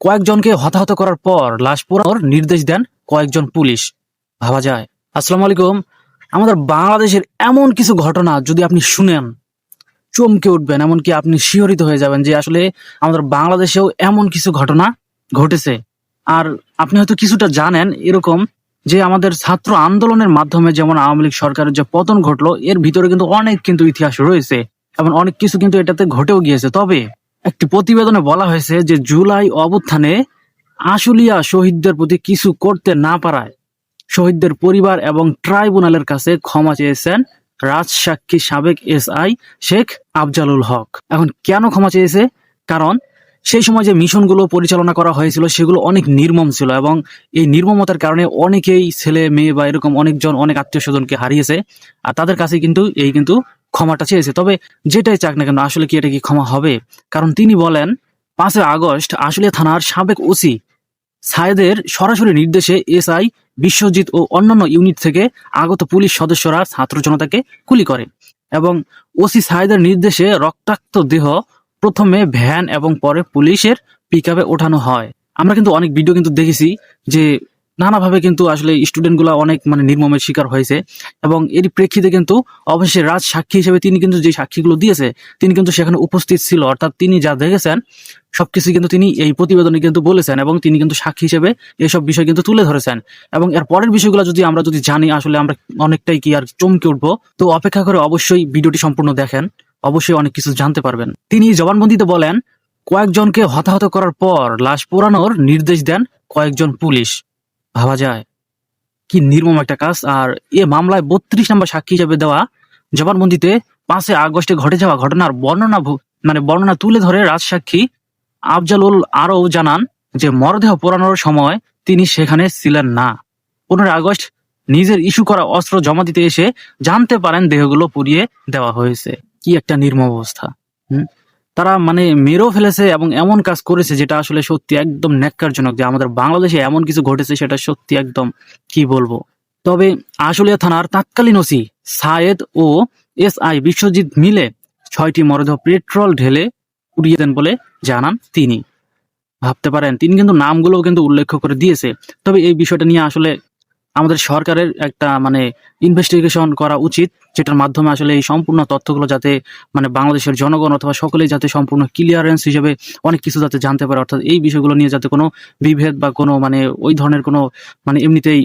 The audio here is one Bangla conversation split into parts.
কয়েকজনকে হতাহত করার পর লাশ পোড়ানোর নির্দেশ দেন কয়েকজন পুলিশ। ভাবা যায়। আসসালামু আলাইকুম। আমাদের বাংলাদেশের এমন কিছু ঘটনা যদি আপনি শুনেন, চমকে উঠবেন, এমনকি আপনি শিহরিত হয়ে যাবেন যে আসলে আমাদের বাংলাদেশেও এমন কিছু ঘটনা ঘটেছে। আর আপনি হয়তো কিছুটা জানেন এরকম যে আমাদের ছাত্র আন্দোলনের মাধ্যমে যেমন আওয়ামী লীগ সরকারের যে পতন ঘটলো, এর ভিতরে কিন্তু অনেক কিন্তু ইতিহাস রয়েছে এবং অনেক কিছু কিন্তু এটাতে ঘটেও গিয়েছে। তবে একটি প্রতিবেদনে বলা হয়েছে যে জুলাই অবস্থানে আশুলিয়া শহীদদের প্রতি কিছু করতে না পারায় শহীদদের পরিবার এবং ট্রাইব্যুনালের কাছে ক্ষমা চেয়েছেন রাজসাক্ষী সাবেক এসআই শেখ আফজালুল হক। এখন কেন ক্ষমা চেয়েছে? কারণ সেই সময় যে মিশনগুলো পরিচালনা করা হয়েছিল সেগুলো অনেক নির্মম ছিল এবং এই নির্মমতার কারণে অনেকেই ছেলে, মেয়ে বা এরকম অনেকজন, অনেক আত্মীয় স্বজনকে হারিয়েছে। আর তাদের কাছে কিন্তু এই কিন্তু ক্ষমাটা চেয়েছে। তবে যেটাই চাক না কেন, আসলে কি এটা কি ক্ষমা হবে? কারণ তিনি বলেন, পাঁচই আগস্ট আশুলিয়া থানার সাবেক ওসি সায়েদের সরাসরি নির্দেশে এসআই, বিশ্বজিৎ ও অন্যান্য ইউনিট থেকে আগত পুলিশ সদস্যরা ছাত্র জনতাকে গুলি করে এবং ওসি সায়েদের নির্দেশে রক্তাক্ত দেহ প্রথমে ভ্যান এবং পরে পুলিশের পিক ওঠানো হয়। আমরা কিন্তু অনেক ভিডিও কিন্তু দেখেছি যে নানাভাবে কিন্তু আসলে স্টুডেন্টগুলো অনেক মানে নির্মমের শিকার হয়েছে এবং এর প্রেক্ষিতে কিন্তু অবশ্যই রাজ সাক্ষী হিসেবে তিনি কিন্তু যে সাক্ষীগুলো দিয়েছে, তিনি কিন্তু সেখানে উপস্থিত ছিল। অর্থাৎ তিনি যা দেখেছেন সবকিছু কিন্তু তিনি এই প্রতিবেদনে কিন্তু বলেছেন এবং তিনি কিন্তু সাক্ষী হিসেবে এসব বিষয় কিন্তু তুলে ধরেছেন। এবং এর পরের বিষয়গুলো যদি আমরা যদি জানি, আসলে আমরা অনেকটাই কি আর চমকে উঠবো, তো অপেক্ষা করে অবশ্যই ভিডিওটি সম্পূর্ণ দেখেন। অবশ্যই অনেক কিছু জানতে পারবেন। তিনি জবানবন্দিতে বলেন, কয়েকজনকে হতাহত করার পর লাশ পোড়ানোর নির্দেশ দেন কয়েকজন পুলিশ। ভাবা যায়। কি নির্মম একটা কাজ। আর এ মামলায় বত্রিশ নম্বর সাক্ষী হিসেবে দেওয়া জবানবন্দিতে পাঁচে আগস্টে ঘটে যাওয়া ঘটনার বর্ণনা মানে বর্ণনা তুলে ধরে রাজসাক্ষী আফজালুল আরও জানান যে, মরদেহ পোড়ানোর সময় তিনি সেখানে ছিলেন না। পনেরোই আগস্ট নিজের ইস্যু করা অস্ত্র জমা দিতে এসে জানতে পারেন দেহগুলো পুড়িয়ে দেওয়া হয়েছে। কি একটা নির্মম অবস্থা। হুম? তারা মানে মেরেও ফেলেছে এবং এমন কাজ করেছে যেটা আসলে সত্যি একদম ন্যাক্কারজনক যে আমাদের বাংলাদেশে এমন কিছু ঘটেছে সেটা সত্যি একদম কি বলব? তবে আশুলিয়া থানার তাৎকালীন ওসি সায়েদ ও এস আই বিশ্বজিৎ মিলে ছয়টি মরদেহ পেট্রোল ঢেলে উড়িয়ে দেন বলে জানান তিনি। ভাবতে পারেন, তিনি কিন্তু নামগুলোও কিন্তু উল্লেখ করে দিয়েছে। তবে এই বিষয়টা নিয়ে আসলে আমাদের সরকারের একটা মানে ইনভেস্টিগেশন করা উচিত, যেটার মাধ্যমে আসলে এই সম্পূর্ণ তথ্যগুলো যাতে মানে বাংলাদেশের জনগণ অথবা সকলেই যাতে সম্পূর্ণ ক্লিয়ারেন্স হিসেবে অনেক কিছু যাতে জানতে পারে। অর্থাৎ এই বিষয়গুলো নিয়ে যাতে কোনো বিভেদ বা কোনো মানে ওই ধরনের কোনো মানে এমনিতেই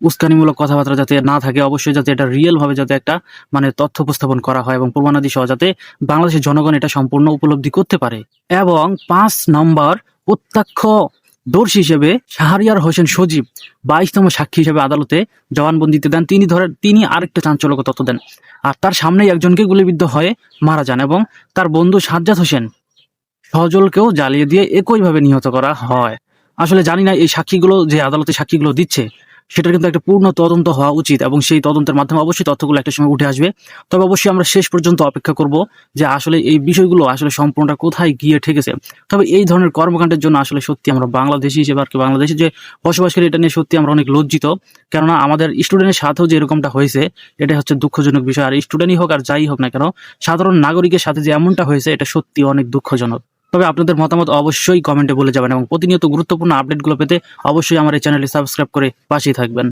উস্কানিমূলক কথাবার্তা যাতে না থাকে, অবশ্যই যাতে এটা রিয়েল ভাবে যাতে একটা মানে তথ্য উপস্থাপন করা হয় এবং প্রমাণাদি সহ যাতে বাংলাদেশের জনগণ এটা সম্পূর্ণ উপলব্ধি করতে পারে। এবং পাঁচ নম্বর, প্রত্যক্ষ দর্শী হিসেবে শাহরিয়ার হোসেন সজীব বাইশতম সাক্ষী হিসেবে আদালতে জবানবন্দিতে দেন। তিনি ধরেন তিনি আরেকটা চাঞ্চল্য তথ্য দেন। আর তার সামনেই একজনকে গুলিবিদ্ধ হয়ে মারা যান এবং তার বন্ধু সাজ্জাদ হোসেন সজলকেও জ্বালিয়ে দিয়ে একইভাবে নিহত করা হয়। আসলে জানি না এই সাক্ষীগুলো যে আদালতে সাক্ষীগুলো দিচ্ছে সেটার কিন্তু একটা পূর্ণ তদন্ত হওয়া উচিত এবং সেই তদন্তের মাধ্যমে অবশ্যই তথ্যগুলো একটা সময় উঠে আসবে। তবে অবশ্যই আমরা শেষ পর্যন্ত অপেক্ষা করব যে আসলে এই বিষয়গুলো আসলে সম্পূর্ণটা কোথায়, গিয়ে ঠেকেছে। তবে এই ধরনের কর্মকাণ্ডের জন্য আসলে সত্যি আমরা বাংলাদেশি হিসেবে আর কি বাংলাদেশে যে বসবাসকারী এটা নিয়ে সত্যি আমরা অনেক লজ্জিত। কেননা আমাদের স্টুডেন্টের সাথেও যে এরকমটা হয়েছে, এটা হচ্ছে দুঃখজনক বিষয়। আর স্টুডেন্টই হোক আর যাই হোক না কেন, সাধারণ নাগরিকের সাথে যে এমনটা হয়েছে, এটা সত্যি অনেক দুঃখজনক। তবে আপনাদের মতামত অবশ্যই কমেন্টে বলে যাবেন এবং প্রতিনিয়ত গুরুত্বপূর্ণ আপডেটগুলো পেতে অবশ্যই আমার এই চ্যানেলটি সাবস্ক্রাইব করে পাশেই থাকবেন।